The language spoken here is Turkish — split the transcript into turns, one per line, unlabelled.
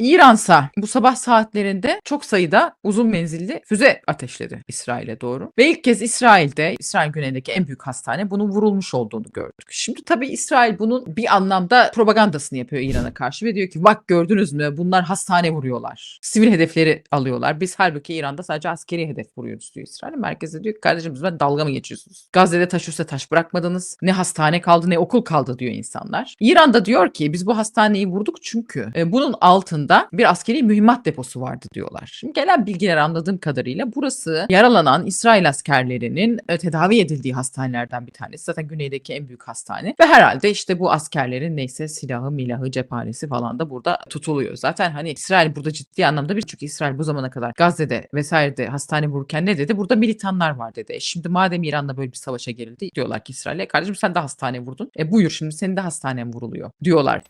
İransa bu sabah saatlerinde çok sayıda uzun menzilli füze ateşledi İsrail'e doğru. Ve ilk kez İsrail'de, İsrail güneyindeki en büyük hastane bunun vurulmuş olduğunu gördük. Şimdi tabii İsrail bunun bir anlamda propagandasını yapıyor İran'a karşı ve diyor ki bak gördünüz mü bunlar hastane vuruyorlar. Sivil hedefleri alıyorlar. Biz halbuki İran'da sadece askeri hedef vuruyoruz diyor İsrail. Merkez de diyor ki kardeşim ben dalga mı geçiyorsunuz? Gazze'de taş üstüne taş bırakmadınız. Ne hastane kaldı ne okul kaldı diyor insanlar. İran'da diyor ki biz bu hastaneyi vurduk çünkü e, bunun altında bir askeri mühimmat deposu vardı diyorlar. Şimdi gelen bilgiler anladığım kadarıyla burası yaralanan İsrail askerlerinin e, tedavi edildiği hastanelerden bir tanesi. Zaten güneydeki en büyük hastane ve herhalde işte bu askerlerin neyse silahı, milahı, cephanesi falan da burada tutuluyor. Zaten hani İsrail burada ciddi anlamda bir çünkü İsrail bu zamana kadar Gazze'de vesairede hastane vururken ne dedi? Burada militanlar var dedi. E şimdi madem İran'la böyle bir savaşa girildi diyorlar ki İsrail'e kardeşim sen de hastane vurdun. E buyur şimdi senin de hastanen vuruluyor diyorlar.